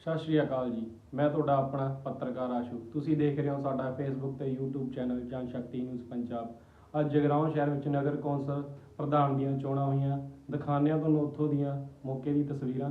ਸਤਿ ਸ਼੍ਰੀ ਅਕਾਲ ਜੀ। ਮੈਂ ਤੁਹਾਡਾ ਆਪਣਾ ਪੱਤਰਕਾਰ ਆਸ਼ੂ ਤੁਸੀਂ ਦੇਖ ਰਹੇ ਹੋ ਸਾਡਾ ਫੇਸਬੁੱਕ ਤੇ YouTube ਚੈਨਲ ਜਨ ਸ਼ਕਤੀ ਨਿਊਜ਼ ਪੰਜਾਬ। ਅੱਜ ਜਗਰਾਉਂ ਸ਼ਹਿਰ ਵਿੱਚ ਨਗਰ ਕੌਂਸਲ ਪ੍ਰਧਾਨ ਦੀਆਂ ਚੋਣਾਂ ਹੋਈਆਂ। ਦਿਖਾਉਂਦੇ ਹਾਂ ਤੁਹਾਨੂੰ ਉੱਥੋਂ ਦੀਆਂ ਮੌਕੇ ਦੀ ਤਸਵੀਰਾਂ।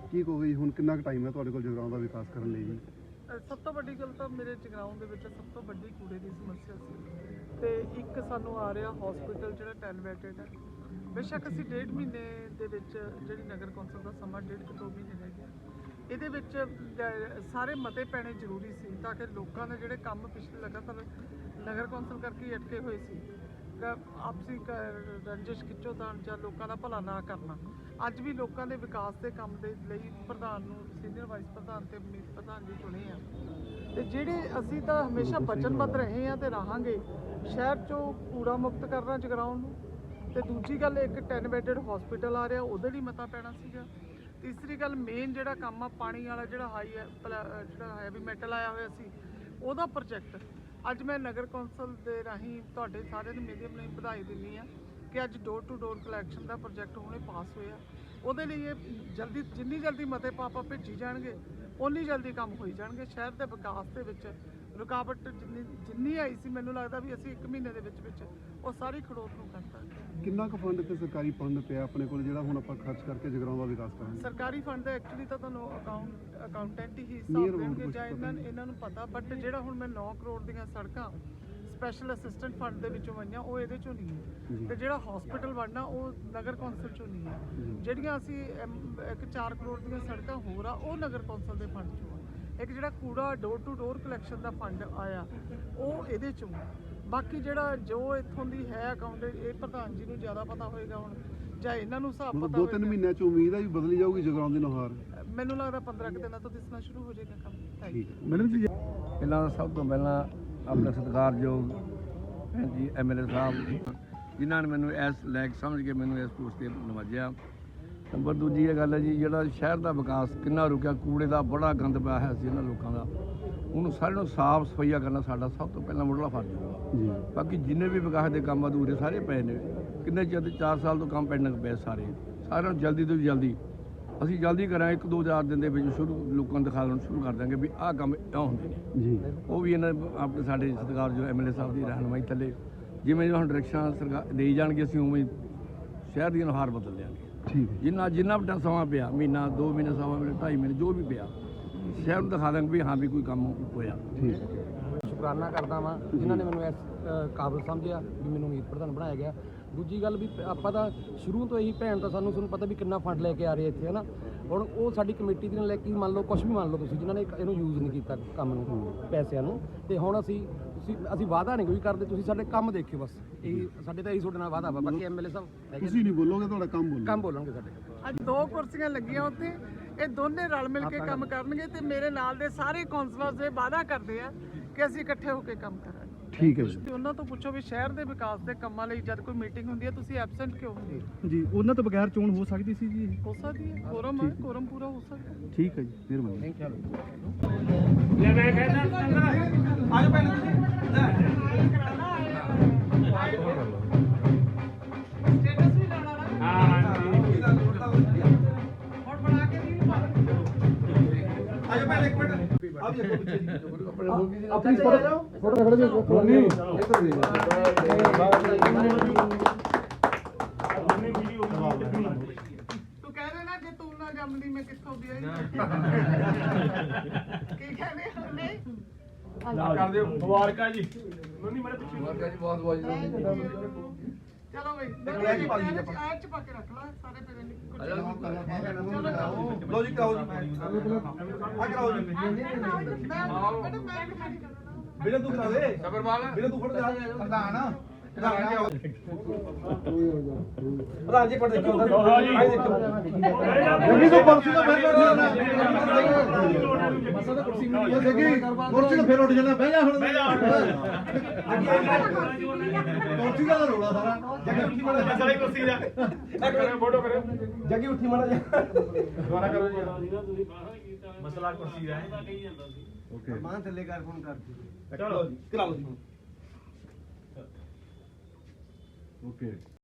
ਕੀ ਕਹੋਗੇ ਹੁਣ ਕਿੰਨਾ ਕੁ ਟਾਈਮ ਹੈ ਤੁਹਾਡੇ ਕੋਲ ਜਗਰਾਉਂ ਦਾ ਵਿਕਾਸ ਕਰਨ ਲਈ ਜੀ? ਸਭ ਤੋਂ ਵੱਡੀ ਗੱਲ ਤਾਂ ਮੇਰੇ ਜਗਰਾਉਂ ਦੇ ਵਿੱਚ ਸਭ ਤੋਂ ਵੱਡੀ ਕੂੜੇ ਦੀ ਸਮੱਸਿਆ ਸੀ। ਤੇ ਇੱਕ ਸਾਨੂੰ ਆ ਰਿਹਾ ਹਸਪੀਟਲ ਜਿਹੜਾ 10 ਹੈ। ਬੇਸ਼ੱਕ ਅਸੀਂ ਡੇਢ ਮਹੀਨੇ ਦੇ ਵਿੱਚ ਜਿਹੜੀ ਨਗਰ ਕੌਂਸਲ ਦਾ ਸਮਾਂ ਡੇਢ ਤੋਂ 2 ਮਹੀਨੇ ਰਹਿ ਗਿਆ। ਇਹਦੇ ਵਿੱਚ ਸਾਰੇ ਮਤੇ ਪੈਣੇ ਜ਼ਰੂਰੀ ਸੀ ਤਾਂ ਕਿ ਲੋਕਾਂ ਦੇ ਜਿਹੜੇ ਕੰਮ ਪਿਛਲੇ ਲਗਾਤਾਰ ਨਗਰ ਕੌਂਸਲ ਕਰਕੇ ਅਟਕੇ ਹੋਏ ਸੀ। ਆਪਸੀ ਕ- ਖਿੱਚੋ ਖਿੱਚੋਤਾਣ ਜਾਂ ਲੋਕਾਂ ਦਾ ਭਲਾ ਨਾ ਕਰਨਾ। ਅੱਜ ਵੀ ਲੋਕਾਂ ਦੇ ਵਿਕਾਸ ਦੇ ਕੰਮ ਦੇ ਲਈ ਪ੍ਰਧਾਨ ਨੂੰ ਸੀਨੀਅਰ ਵਾਈਸ ਪ੍ਰਧਾਨ ਤੇ ਮੀਤ ਪ੍ਰਧਾਨ ਜੀ ਚੁਣੇ ਆ। ਤੇ ਜਿਹੜੇ ਅਸੀਂ ਤਾਂ ਹਮੇਸ਼ਾ ਵਚਨਬੱਧ ਰਹੇ ਆ ਤੇ ਰਹਾਂਗੇ ਸ਼ਹਿਰ ਚੋਂ ਕੂੜਾ ਮੁਕਤ ਕਰਨਾ ਜਗਰਾਉਂ ਨੂੰ। ਤੇ ਦੂਜੀ ਗੱਲ ਇੱਕ 10 ਬੈਡਡ ਹਸਪੀਟਲ ਆ ਰਿਹਾ ਉਹਦੇ ਲਈ ਮਤਾ ਪੈਣਾ ਸੀਗਾ। ਤੀਸਰੀ ਗੱਲ ਮੇਨ ਜਿਹੜਾ ਕੰਮ ਆ ਪਾਣੀ ਵਾਲਾ ਜਿਹੜਾ ਹਾਈ ਜਿਹੜਾ ਹੈਵੀ ਮੈਟਲ ਆਇਆ ਹੋਇਆ ਸੀ ਉਹਦਾ ਪ੍ਰੋਜੈਕਟ ਅੱਜ ਮੈਂ ਨਗਰ ਕੌਂਸਲ ਦੇ ਰਾਹੀਂ ਤੁਹਾਡੇ ਸਾਰਿਆਂ ਨੂੰ ਮੀਡੀਅਮ ਲਈ ਵਧਾਈ ਦਿੰਨੀ ਆ ਕਿ ਅੱਜ ਡੋਰ ਟੂ ਡੋਰ ਕਲੈਕਸ਼ਨ ਦਾ ਪ੍ਰੋਜੈਕਟ ਹੁਣੇ ਪਾਸ ਹੋਇਆ। ਉਹਦੇ ਲਈ ਇਹ ਜਲਦੀ ਜਿੰਨੀ ਜਲਦੀ ਮਤੇ ਪਾਪਾ ਭੇਜੀ ਜਾਣਗੇ ਉਨੀ ਜਲਦੀ ਕੰਮ ਹੋਈ ਜਾਣਗੇ। ਸ਼ਹਿਰ ਦੇ ਵਿਕਾਸ ਦੇ ਵਿੱਚ ਰੁਕਾਵਟ ਜਿੰਨੀ ਜਿੰਨੀ ਆਈ ਸੀ ਮੈਨੂੰ ਲੱਗਦਾ ਵੀ ਅਸੀਂ 1 ਮਹੀਨੇ ਦੇ ਵਿੱਚ ਵਿੱਚ ਉਹ ਸਾਰੀ ਖੜੋਤ ਨੂੰ ਕਰ ਦਾਂਗੇ। ਕਿੰਨਾ ਕੁ ਫੰਡ ਤੇ ਸਰਕਾਰੀ ਫੰਡ ਪਿਆ ਆਪਣੇ ਕੋਲ ਜਿਹੜਾ ਹੁਣ ਆਪਾਂ ਖਰਚ ਕਰਕੇ ਜਗਰਾਉਂ ਦਾ ਵਿਕਾਸ ਕਰਾਂਗੇ? ਸਰਕਾਰੀ ਫੰਡ ਦਾ ਐਕਚੁਅਲੀ ਤਾਂ ਤੁਹਾਨੂੰ ਅਕਾਊਂਟ ਅਕਾਊਂਟੈਂਟ ਹੀ ਹਿਸਾਬ ਦੇਣਗੇ ਜਾਂ। ਇਹਨਾਂ ਨੂੰ ਪਤਾ। ਬਟ ਜਿਹੜਾ ਹੁਣ ਮੈਂ 9 ਕਰੋੜ ਦੀਆਂ ਸੜਕਾਂ ਸਪੈਸ਼ਲ ਅਸਿਸਟੈਂਟ ਫੰਡ ਦੇ ਵਿੱਚੋਂ ਆਈਆਂ ਉਹ ਇਹਦੇ ਚੋਂ ਨਹੀਂ ਹੈ। ਤੇ ਜਿਹੜਾ ਹਸਪੀਟਲ ਬਣਨਾ ਉਹ ਨਗਰ ਕੌਂਸਲ ਚੋਂ ਨਹੀਂ ਹੈ। ਜਿਹੜੀਆਂ ਅਸੀਂ ਇੱਕ 4 ਕਰੋੜ ਦੀਆਂ ਸੜਕਾਂ ਹੋਰ ਆ ਉਹ ਨਗਰ ਕੌਂਸਲ ਦੇ ਫੰਡ ਚੋਂ ਆ ਇੱਕ ਜਿਹੜਾ ਕੂੜਾ ਡੋਰ ਟੂ ਡੋਰ ਕਲੈਕਸ਼ਨ ਦਾ ਫੰਡ ਆਇਆ ਉਹ ਇਹਦੇ ਚੋਂ। ਬਾਕੀ ਜਿਹੜਾ ਜੋ ਇੱਥੋਂ ਦੀ ਹੈ ਅਕਾਊਂਟ ਇਹ ਪ੍ਰਧਾਨ ਜੀ ਨੂੰ ਜ਼ਿਆਦਾ ਪਤਾ ਹੋਏਗਾ ਹੁਣ ਜਾਂ ਇਹਨਾਂ ਨੂੰ ਹਿਸਾਬ ਪਤਾ ਦੋ ਤਿੰਨ। ਮਹੀਨਿਆਂ ਚ ਉਮੀਦ ਹੈ ਵੀ ਬਦਲੀ ਜਾਊਗੀ ਜਗਰਾਉਂ ਦੀ ਨੁਹਾਰ ਮੈਨੂੰ ਲੱਗਦਾ 15 ਕੁ ਦਿਨਾਂ ਤੋਂ ਦਿਸਣਾ ਸ਼ੁਰੂ ਹੋ ਜਾਏਗਾ ਕੰਮ. ਠੀਕ ਹੈ ਮੈਡਮ ਜੀ ਪਹਿਲਾਂ ਸਭ ਤੋਂ ਪਹਿਲਾਂ ਆਪਣੇ ਸਤਿਕਾਰਯੋਗ ਜੀ ਐਮਐਲਏ ਸਾਹਿਬ ਜਿਨ੍ਹਾਂ ਨੇ ਮੈਨੂੰ ਇਸ ਲਾਇਕ ਸਮਝ ਕੇ ਮੈਨੂੰ ਇਸ ਪੋਸਟ ਤੇ ਨਵਾਜਿਆ। ਨੰਬਰ ਦੂਜੀ ਇਹ ਗੱਲ ਹੈ ਜੀ ਜਿਹੜਾ ਸ਼ਹਿਰ ਦਾ ਵਿਕਾਸ ਕਿੰਨਾ ਰੁਕਿਆ ਕੂੜੇ ਦਾ ਬੜਾ ਗੰਦ ਪਿਆ ਹੈ ਸੀ ਇਹਨਾਂ ਲੋਕਾਂ ਦਾ। ਉਹਨੂੰ ਸਾਰਿਆਂ ਨੂੰ ਸਾਫ਼ ਸਫਾਈਆ ਕਰਨਾ ਸਾਡਾ ਸਭ ਤੋਂ ਪਹਿਲਾਂ ਮੁੱਢਲਾ ਫਰਜ਼ ਹੋਊਗਾ। ਜੀ। ਬਾਕੀ ਜਿੰਨੇ ਵੀ ਵਿਕਾਸ ਦੇ ਕੰਮ ਅਧੂਰੇ ਸਾਰੇ ਪਏ ਨੇ। ਕਿੰਨੇ ਚਿਰ ਦੇ 4 ਸਾਲ ਤੋਂ ਕੰਮ ਪੈਂਡਿੰਗ ਪਏ ਸਾਰੇ। ਸਾਰਿਆਂ ਨੂੰ ਜਲਦੀ ਤੋਂ ਜਲਦੀ ਅਸੀਂ ਜਲਦੀ ਕਰਾਂ ਇੱਕ ਦੋ ਚਾਰ ਦਿਨ ਦੇ ਵਿੱਚ ਸ਼ੁਰੂ ਲੋਕਾਂ ਨੂੰ ਦਿਖਾਉਣ ਸ਼ੁਰੂ ਕਰ ਦਾਂਗੇ ਵੀ ਆਹ ਕੰਮ ਇਉਂ ਹੁੰਦੇ ਨੇ। ਜੀ। ਉਹ ਵੀ ਇਹਨਾਂ ਆਪਣੇ ਸਾਡੇ ਸਤਿਕਾਰ ਜੋ ਐਮਐਲਏ ਸਾਹਿਬ ਦੀ ਰਹਿਨਮਾਈ ਥੱਲੇ ਜਿਵੇਂ ਜੋ ਹੁਣ ਡਾਇਰੈਕਸ਼ਨਾਂ ਸਰਕਾਰ ਦੇਈ ਜਾਣਗੇ ਅਸੀਂ ਉਵੇਂ ਹੀ ਸ਼ਹਿਰ ਦੀ ਨੁਹਾਰ ਬਦਲ ਦਿਆਂਗੇ। ਠੀਕ ਹੈ। ਜਿੰਨਾ ਜਿੰਨਾ ਵੀ ਸਮਾਂ ਪਿਆ ਮਹੀਨਾ 2 ਮਹੀਨੇ ਸਵਾ ਮਹੀਨੇ 2.5 ਮਹੀਨੇ ਜੋ ਵੀ ਪਿਆ ਸ਼ਹਿਰ ਨੂੰ ਦਿਖਾ ਦਾਂਗੇ ਵੀ ਹਾਂ ਵੀ ਕੋਈ ਕੰਮ ਹੋਇਆ। ਠੀਕ। ਹੈ ਸ਼ੁਕਰਾਨਾ ਕਰਦਾ ਵਾਂ ਜਿਨ੍ਹਾਂ ਨੇ ਮੈਨੂੰ ਇਸ ਕਾਬਿਲ ਸਮਝਿਆ ਵੀ ਮੈਨੂੰ ਮੀਤ ਪ੍ਰਧਾਨ ਬਣਾਇਆ ਗਿਆ। ਦੂਜੀ ਗੱਲ ਵੀ ਆਪਾਂ ਤਾਂ ਸ਼ੁਰੂ ਤੋਂ ਇਹੀ ਭੈਣ ਤਾਂ ਸਾਨੂੰ ਤੁਹਾਨੂੰ ਪਤਾ ਵੀ ਕਿੰਨਾ ਫੰਡ ਲੈ ਕੇ ਆ ਰਹੇ ਇੱਥੇ ਹਨਾ? ਹੁਣ ਉਹ ਸਾਡੀ ਕਮੇਟੀ ਦੀ ਨਾਲ ਲੈ ਕੇ ਮੰਨ ਲਓ ਕੁਝ ਵੀ ਮੰਨ ਲਓ ਤੁਸੀਂ ਜਿਨ੍ਹਾਂ ਨੇ ਇਹਨੂੰ ਯੂਜ਼ ਨਹੀਂ ਕੀਤਾ ਕੰਮ ਨੂੰ ਪੈਸਿਆਂ ਨੂੰ। ਤੇ ਹੁਣ ਅਸੀਂ ਤੁਸੀਂ ਅਸੀਂ ਵਾਅਦਾ ਨਹੀਂ ਕੋਈ ਕਰਦੇ ਤੁਸੀਂ ਸਾਡੇ ਕੰਮ ਦੇਖਿਓ ਬਸ। ਇਹ ਸਾਡੇ ਤਾਂ ਇਹੀ ਤੁਹਾਡੇ ਨਾਲ ਵਾਅਦਾ ਵਾ। ਬਾਕੀ ਐਮਐਲਏ ਸਾਹਿਬ ਤੁਸੀਂ ਨਹੀਂ ਬੋਲੋਗੇ ਤੁਹਾਡਾ ਕੰਮ ਬੋਲੋ ਕੰਮ ਬੋਲਣਗੇ ਸਾਡੇ। ਅੱਜ ਦੋ ਕੁਰਸੀਆਂ ਲੱਗੀਆਂ ਉੱਥੇ ਇਹ ਦੋਨੇ ਰਲ ਮਿਲ ਕੇ ਕੰਮ ਕਰਨਗੇ ਤੇ ਮੇਰੇ ਨਾਲ ਦੇ ਸਾਰੇ ਕਾਉਂਸਲਰਸ ਇਹ ਵਾਅਦਾ ਕਰਦੇ ਆ ਕਿ ਅਸੀਂ ਇਕੱਠੇ ਹੋ ਕੇ ਕੰਮ ਕਰਾਂਗੇ। ਠੀਕ ਹੈ ਜੀ। ਤੇ ਉਹਨਾਂ ਤੋਂ ਪੁੱਛੋ ਵੀ ਸ਼ਹਿਰ ਦੇ ਵਿਕਾਸ ਦੇ ਕੰਮਾਂ ਲਈ ਜਦ ਕੋਈ ਮੀਟਿੰਗ ਹੁੰਦੀ ਹੈ ਤੁਸੀਂ ਐਬਸੈਂਟ ਕਿਉਂ ਹੁੰਦੇ ਹੋ? ਜੀ ਉਹਨਾਂ ਤੋਂ ਬਗੈਰ ਚੋਣ ਹੋ ਸਕਦੀ ਸੀ ਜੀ ਹੋ ਸਕਦੀ ਹੈ। ਕੋਰਮ ਹੈ। ਕੋਰਮ ਪੂਰਾ ਹੋ ਸਕਦਾ ਹੈ। ਠੀਕ ਹੈ ਜੀ ਮਿਹਰਬਾਨੀ। ਸਟੇਟਸ ਵੀ ਲਾਣਾ ਨਾ ਹਾਂ। ਹੁਣ ਬਣਾ ਕੇ ਨਹੀਂ ਪਾ ਆਜੋ ਪਹਿਲੇ ਇੱਕ ਮਿੰਟ। ਵੀ ਦੇਖੋ ਪਿੱਛੇ ਜੀ ਆਪਣੀ ਫੋਟੋ ਖੜੇ ਜੀ ਨਹੀਂ ਤੂੰ ਕਹਿ ਦੇ ਨਾ ਕਿ ਤੂੰ ਨਾ ਜੰਮਦੀ ਮੈਂ ਕਿੱਥੋਂ ਦੀ ਆਈ? ਕੀ ਕਹਿੰਦੇ ਹੁੰਦੇ ਕਰ ਦਿਓ। ਮੁਬਾਰਕਾਂ ਜੀ। ਬਹੁਤ ਬਹੁਤ ਚਲੋ ਬਈ ਦੇਖੋ ਜੀ ਆਇਤ ਚ ਪਾ ਕੇ ਰੱਖ ਲਾ ਸਾਰੇ ਪੇਰੇ ਨੇ ਚਲੋ ਜਾਓ ਲੋ ਜੀ ਕਰਾਓ ਜੀ ਆ ਕਰਾਓ ਜੀ ਖਾਲੀ ਕਰ ਬਿਲੇ ਤੂੰ ਕਰਾ ਦੇ ਸਬਰਵਾਲ ਬਿਲੇ ਤੂੰ ਫੜ ਜਾ ਪ੍ਰਧਾਨ ਪ੍ਰਧਾਨ ਪ੍ਰਧਾਨ ਜੀ ਪੜ ਦੇਖੋ ਆਈ ਦੇਖੋ ਜੱਗੀ ਤੋਂ ਕੁਰਸੀ ਤੋਂ ਫਿਰ ਮਸਾ ਤਾਂ ਕੁਰਸੀ ਮਿਲੀ ਹੈ ਜੱਗੀ ਕੁਰਸੀ ਤੋਂ ਫਿਰ ਉੱਠ ਜਾਣਾ ਬਹਿ ਜਾ ਹੁਣ। ਕੁਰਸੀ ਦਾ ਰੋਲਾ ਸਾਰਾ ਜੱਗੀ ਉੱਠੀ ਮਾੜਾ ਮਸਲਾ ਕੁਰਸੀ ਦਾ ਕਰੋ ਫੋਟੋ ਕਰੋ ਜੱਗੀ ਉੱਠੀ ਮਾੜਾ ਜਾ ਦੁਬਾਰਾ ਕਰੋ ਜੀ ਮਸਲਾ ਕੁਰਸੀ ਦਾ ਹੈ ਓਕੇ ਚਲੋ ਜੀ ਕਰਾ ਲਓ ਜੀ ਓਕੇ